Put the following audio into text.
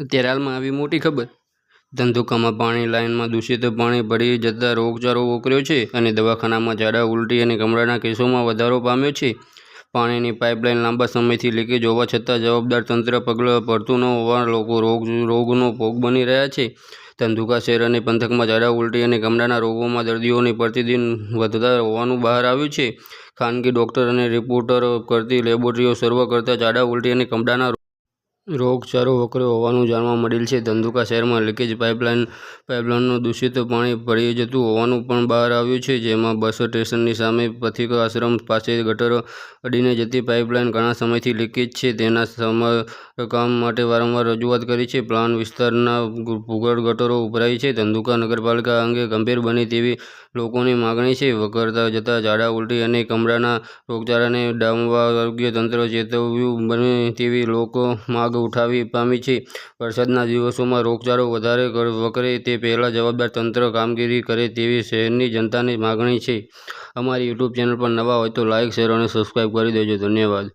અત્યારે હાલમાં આવી મોટી ખબર. ધંધુકામાં પાણી લાઇનમાં દૂષિત પાણી ભળી જતાં રોગચાળો ઓકર્યો છે અને દવાખાનામાં ઝાડા ઉલટી અને કમળાના કેસોમાં વધારો પામ્યો છે. પાણીની પાઇપલાઇન લાંબા સમયથી લીકેજ હોવા છતાં જવાબદાર તંત્ર પગલાં ભરતું ન હોવા લોકો રોગ, રોગનો ભોગ બની રહ્યા છે. ધંધુકા શહેર અને પંથકમાં ઝાડા ઉલટી અને કમળાના રોગોમાં દર્દીઓની પ્રતિદિન વધતા હોવાનું બહાર આવ્યું છે. ખાનગી ડૉક્ટર અને રિપોર્ટર કરતી લેબોરેટરીઓ સર્વ કરતાં ઝાડા ઉલટી અને કમળાના રોગચાળો વકર્યો હોવાનું જાણવા મળેલ છે. ધંધુકા શહેરમાં લીકેજ પાઇપલાઇન પાઇપલાઇનનું દૂષિત પાણી ભરી જતું હોવાનું પણ બહાર આવ્યું છે, જેમાં બસ સ્ટેશનની સામે પથિક આશ્રમ પાસે ગટર અડીને જતી પાઇપલાઇન ઘણા સમયથી લીકેજ છે. તેના સમારકામ માટે વારંવાર રજૂઆત કરી છે. પ્લાન વિસ્તારના ભૂગર્ભ ગટરો ઉભરાઈ છે. ધંધુકા નગરપાલિકા અંગે ગંભીર બને તેવી લોકોની માગણી છે. વકરતા જતા ઝાડા ઉલટી અને કમળાના રોગચાળાને ડામવા આરોગ્ય તંત્ર ચેતવ્યું બને તેવી લોકો માગ ઉઠાવી પામી છે. વરસાદના દિવસોમાં રોગચાળો વધારે વકરે તે પહેલાં જવાબદાર તંત્ર કામગીરી કરે તેવી શહેરની જનતાની માગણી છે. અમારી યુટ્યુબ ચેનલ પર નવા હોય તો લાઇક શેર અને સબસ્ક્રાઇબ કરી દેજો. ધન્યવાદ.